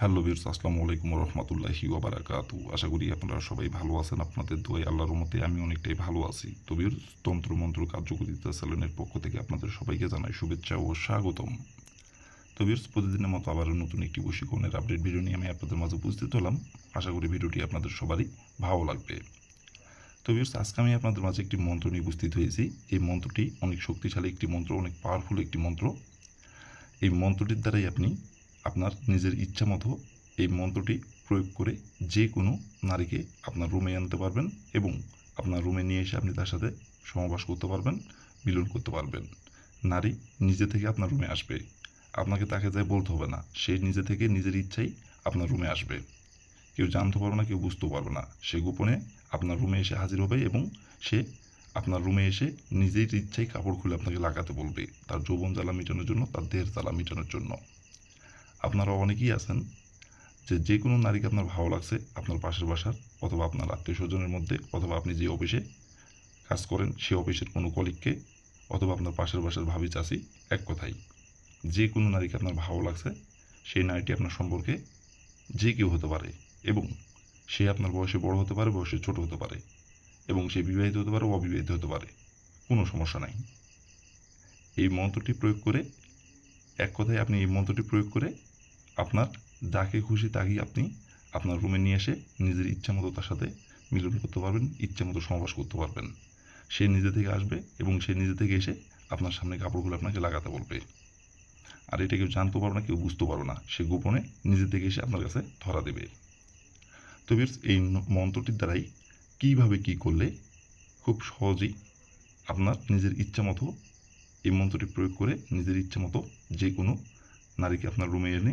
Hello বিরস আসসালামু আলাইকুম রহমতুল্লাহি ওবারাকাতু আশা করি আপনারা সবাই ভালো আছেন, আপনাদের দোয়াই আল্লাহর মতে আমি অনেকটাই ভালো আছি। তো তন্ত্র মন্ত্র কার্যকরিতা চ্যানেলের পক্ষ থেকে আপনাদের সবাইকে জানাই শুভেচ্ছা ও স্বাগতম। তো বিরস প্রতিদিনের মতো আবারও নতুন একটি বশীকরণের আপডেট ভিডিও নিয়ে আমি আপনাদের মাঝে উপস্থিত হলাম। আশা করি ভিডিওটি আপনাদের সবারই ভালো লাগবে। তো বিরস আজকে আমি আপনাদের মাঝে একটি মন্ত্র নিয়ে উপস্থিত হয়েছি। এই মন্ত্রটি অনেক শক্তিশালী একটি মন্ত্র, অনেক পাওয়ারফুল একটি মন্ত্র। এই মন্ত্রটির দ্বারাই আপনি আপনার নিজের ইচ্ছা মতো এই মন্ত্রটি প্রয়োগ করে যে কোনো নারীকে আপনার রুমে আনতে পারবেন এবং আপনার রুমে নিয়ে এসে আপনি তার সাথে সমাবাস করতে পারবেন, মিলন করতে পারবেন। নারী নিজে থেকে আপনার রুমে আসবে। আপনাকে তাকে যাই বলতে হবে না, সে নিজে থেকে নিজের ইচ্ছাই আপনার রুমে আসবে। কেউ জানতে পারবে না, কেউ বুঝতেও পারবে না। সে গোপনে আপনার রুমে এসে হাজির হবে এবং সে আপনার রুমে এসে নিজের ইচ্ছাই কাপড় খুলে আপনাকে লাগাতে বলবে, তার যৌবন জ্বালা মেটানোর জন্য, তার দেহের জ্বালা মেটানোর জন্য। আপনারা অনেকেই আছেন যে যে কোনো নারীকে আপনার ভালো লাগছে আপনার পাশের বাসার অথবা আপনার আত্মীয় স্বজনের মধ্যে অথবা আপনি যে অফিসে কাজ করেন সে অফিসের কোনো কলিগকে অথবা আপনার পাশের বাসার ভাবি চাষি এক কথাই। যে কোনো নারীকে আপনার ভালো লাগছে সেই নারীটি আপনার সম্পর্কে যে কেউ হতে পারে এবং সে আপনার বয়সে বড় হতে পারে, বয়সে ছোট হতে পারে এবং সে বিবাহিত হতে পারে, অবিবাহিত হতে পারে। কোনো সমস্যা নাই। এই মন্ত্রটি প্রয়োগ করে এক কথায় আপনি এই মন্ত্রটি প্রয়োগ করে আপনার, যাকে খুশি তাকেই আপনি আপনার রুমে নিয়ে এসে নিজের ইচ্ছা মতো তার সাথে মিলন করতে পারবেন, ইচ্ছা মতো সমাবাস করতে পারবেন। সে নিজে থেকে আসবে এবং সে নিজে থেকে এসে আপনার সামনে কাপড়গুলো আপনাকে লাগাতে বলবে। আর এটা কেউ জানতে পারবে না, কেউ বুঝতে পারবে না। সে গোপনে নিজে থেকে এসে আপনার কাছে ধরা দেবে। তো এই মন্ত্রটির দ্বারাই কীভাবে কী করলে খুব সহজেই আপনার নিজের ইচ্ছা মতো এই মন্ত্রটি প্রয়োগ করে নিজের ইচ্ছা মতো যে কোনো নারীকে আপনার রুমে এনে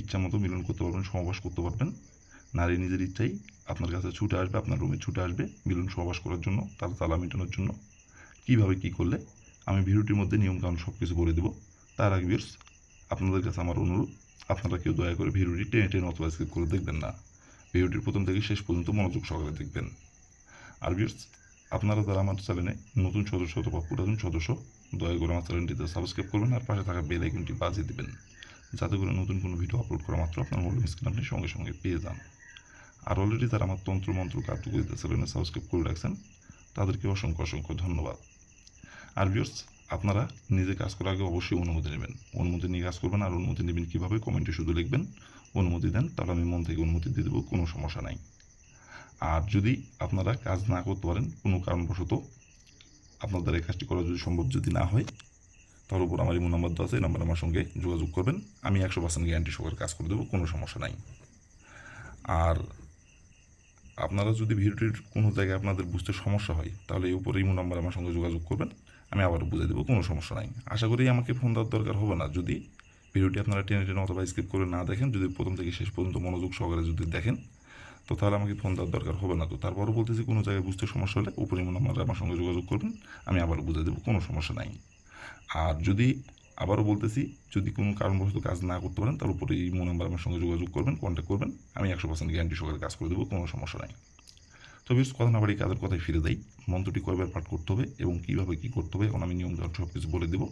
ইচ্ছা মতো মিলন করতে পারবেন সমাবাস করতে পারবেন। নারী নিজের ইচ্ছাই আপনার কাছে ছুটে আসবে, আপনার রুমে ছুটে আসবে মিলন সহবাস করার জন্য, তার তালা মেটানোর জন্য। কীভাবে কী করলে? আমি ভিডিওটির মধ্যে নিয়মকানুন সব কিছু বলে দেবো। তার আগে ভিউর্স আপনাদের কাছে আমার অনুরোধ, আপনারা কেউ দয়া করে ভিডিওটি টেনে টেনে অথবা স্কিপ করে দেখবেন না। ভিডিওটির প্রথম থেকে শেষ পর্যন্ত মনোযোগ সহকারে দেখবেন। আর ভিউর্স আপনারা যারা আমার চ্যানেলে নতুন সদস্য অথবা পুরাতন সদস্য, দয়া করে আমার চ্যানেলটিতে সাবস্ক্রাইব করবেন আর পাশে থাকা বেল আইকনটি বাজিয়ে দেবেন। যাতে করে নতুন কোনো ভিডিও আপলোড করা মাত্র আপনার মোবাইল স্ক্রিন আপনি সঙ্গে সঙ্গে পেয়ে যান। আর অলরেডি যারা আমার তন্ত্র মন্ত্র কার্যকরিতা চ্যানেলে সাবস্ক্রাইব করে রাখছেন, তাদেরকে অসংখ্য অসংখ্য ধন্যবাদ। আর ভিউর্স আপনারা নিজে কাজ করার আগে অবশ্যই অনুমতি নেবেন। অনুমতি নিয়ে কাজ করবেন আর অনুমতি নেবেন কীভাবে? কমেন্টে শুধু লিখবেন, অনুমতি দেন, তাহলে আমি মন থেকে অনুমতি দিয়ে দেবো, কোনো সমস্যা নাই। আর যদি আপনারা কাজ না করতে পারেন, কোনো কারণবশত আপনাদের এই কাজটি করা যদি সম্ভব যদি না হয় তার উপর আমার ইমো নাম্বার দেওয়া আছে, এই নাম্বার আমার সঙ্গে যোগাযোগ করবেন। আমি একশো পার্সেন্ট গ্যারান্টি সহকারে কাজ করে দেবো, কোনো সমস্যা নাই। আর আপনারা যদি ভিডিওটির কোনো জায়গায় আপনাদের বুঝতে সমস্যা হয়, তাহলে এই উপরে ইমো নাম্বার আমার সঙ্গে যোগাযোগ করবেন। আমি আবারও বুঝে দেবো, কোনো সমস্যা নাই। আশা করি আমাকে ফোন দেওয়ার দরকার হবে না। যদি ভিডিওটি আপনারা টেনে টেনে অথবা স্কিপ করে না দেখেন, যদি প্রথম থেকে শেষ পর্যন্ত মনোযোগ সহকারে যদি দেখেন, তো তাহলে আমাকে ফোন দেওয়ার দরকার হবে না। তো তারপরও বলতেছি, কোনো জায়গায় বুঝতে সমস্যা হলে উপরে ইমো নাম্বারে আমার সঙ্গে যোগাযোগ করবেন। আমি আবারও বুঝে দেবো, কোনো সমস্যা নাই। আর যদি আবারও বলতেছি, যদি কোনো কারণবশত কাজ না করতে পারেন, তার উপরে এই মো নাম্বার আমার সঙ্গে যোগাযোগ করবেন কন্ট্যাক্ট করবেন, আমি একশো পার্সেন্ট গ্যারান্টি সহকারে কাজ করে দেবো, কোনো সমস্যা নাই। তো বেশ কথা না বাড়ি কাজের কথায় ফিরে দেয় মন্ত্রটি কয়বার পাঠ করতে হবে এবং কীভাবে কী করতে হবে, এখন আমি নিয়ম কানুন সব কিছু বলে দেবো।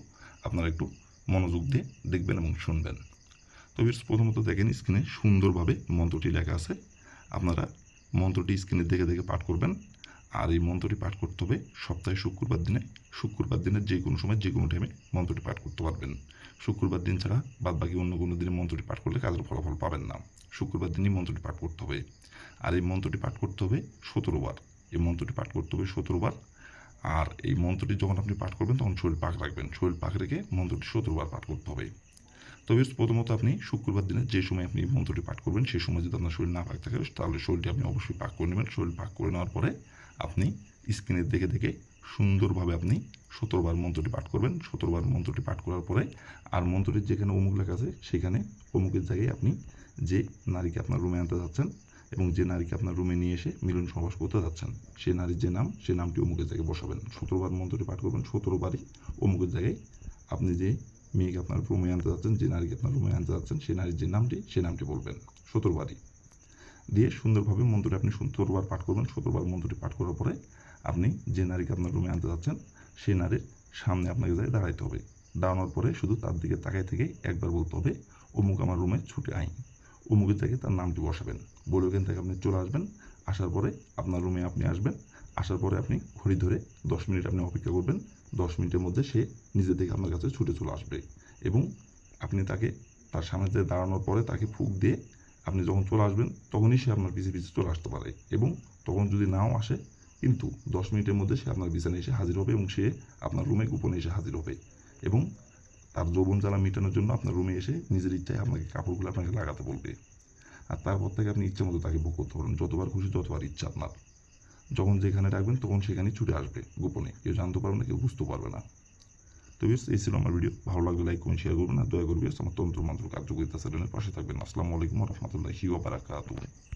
আপনারা একটু মনোযোগ দিয়ে দেখবেন এবং শুনবেন। তো বেশ প্রথমত দেখেন, স্ক্রিনে সুন্দরভাবে মন্ত্রটি লেখা আছে। আপনারা মন্ত্রটি স্ক্রিনে দেখে দেখে পাঠ করবেন। আর এই মন্ত্রটি পাঠ করতে হবে সপ্তাহে শুক্রবার দিনে। শুক্রবার দিনের যে কোনো সময়, যে কোনো টাইমে মন্ত্রটি পাঠ করতে পারবেন। শুক্রবার দিন ছাড়া বাদ বাকি অন্য কোনো দিনে মন্ত্রটি পাঠ করলে কাজের ফলাফল পাবেন না। শুক্রবার দিনই মন্ত্রটি পাঠ করতে হবে। আর এই মন্ত্রটি পাঠ করতে হবে সতেরোবার। এই মন্ত্রটি পাঠ করতে হবে সতেরো বার আর এই মন্ত্রটি যখন আপনি পাঠ করবেন, তখন শরীর পাক রাখবেন। শরীর পাক রেখে মন্ত্রটি সতেরোবার পাঠ করতে হবে। তবে প্রথমত আপনি শুক্রবার দিনে যে সময় আপনি মন্ত্রটি পাঠ করবেন সেই সময় যদি আপনার শরীর না পাক থাকে, তাহলে শরীরটি আপনি অবশ্যই পাক করে নেবেন। শরীর পাক করে নেওয়ার পরে আপনি স্ক্রিনে দেখে দেখে সুন্দরভাবে আপনি সতেরোবার মন্ত্রটি পাঠ করবেন। সতেরোবার মন্ত্রটি পাঠ করার পরে আর মন্ত্রটির যেখানে অমুক লেখা আছে, সেখানে অমুকের জায়গায় আপনি যে নারীকে আপনার রুমে আনতে যাচ্ছেন এবং যে নারীকে আপনার রুমে নিয়ে এসে মিলন সমাস করতে যাচ্ছেন সে নারীর যে নাম সে নামটি অমুকের জায়গায় বসাবেন। সতেরোবার মন্ত্রটি পাঠ করবেন, সতেরোবারই অমুকের জায়গায় আপনি যে মেয়েকে আপনার রুমে আনতে যাচ্ছেন, যে নারীকে আপনার রুমে আনতে যাচ্ছেন, সেই নারীর যে নামটি, সেই নামটি বলবেন। সতেরোবারই। দিয়ে সুন্দরভাবে মন্ত্রটি আপনি সতেরোবার পাঠ করবেন সতেরোবার মন্ত্রটি পাঠ করার পরে আপনি যে নারীকে আপনার রুমে আনতে যাচ্ছেন, সেই নারীর সামনে আপনাকে যাই দাঁড়াইতে হবে। দাঁড়ানোর পরে শুধু তার দিকে তাকাই থেকে একবার বলতে হবে, অমুক আমার রুমে ছুটে আই অমুকের থেকে তার নামটি বসাবেন। বলে ওখান থেকে আপনি চলে আসবেন। আসার পরে আপনার রুমে আপনি আসবেন। আসার পরে আপনি ঘড়ি ধরে দশ মিনিট আপনি অপেক্ষা করবেন। দশ মিনিটের মধ্যে সে নিজে থেকে আপনার কাছে ছুটে চলে আসবে এবং আপনি তাকে তার সামনে দাঁড়ানোর পরে তাকে ফুক দিয়ে আপনি যখন চলে আসবেন, তখনই সে আপনার পিছিয়ে পিছিয়ে চলে আসতে পারে এবং তখন যদি নাও আসে, কিন্তু দশ মিনিটের মধ্যে সে আপনার বিছানায় এসে হাজির হবে এবং সে আপনার রুমে গোপনে এসে হাজির হবে এবং তার যৌবন জ্বালা মেটানোর জন্য আপনার রুমে এসে নিজের ইচ্ছায় আপনাকে কাপড়গুলো আপনাকে লাগাতে বলবে। আর তারপর থেকে আপনি ইচ্ছে মতো তাকে বুক করতে পারেন যতবার খুশি ততবার ইচ্ছা আপনার। যখন যেখানে রাখবেন, তখন সেখানেই ছুটে আসবে গোপনে। কেউ জানতে পারবে না, কেউ বুঝতে পারবে না। তো এই ছিল আমার ভিডিও ভালো লাগলে লাইক কমেন্ট শেয়ার করবেন আর দয়া করবে আমার তন্ত্র মন্ত্র কার্যকরিতা চ্যানেলের পাশে থাকবেন। আসসালামু আলাইকুম রহমতুল্লাহি ওবারাকাতু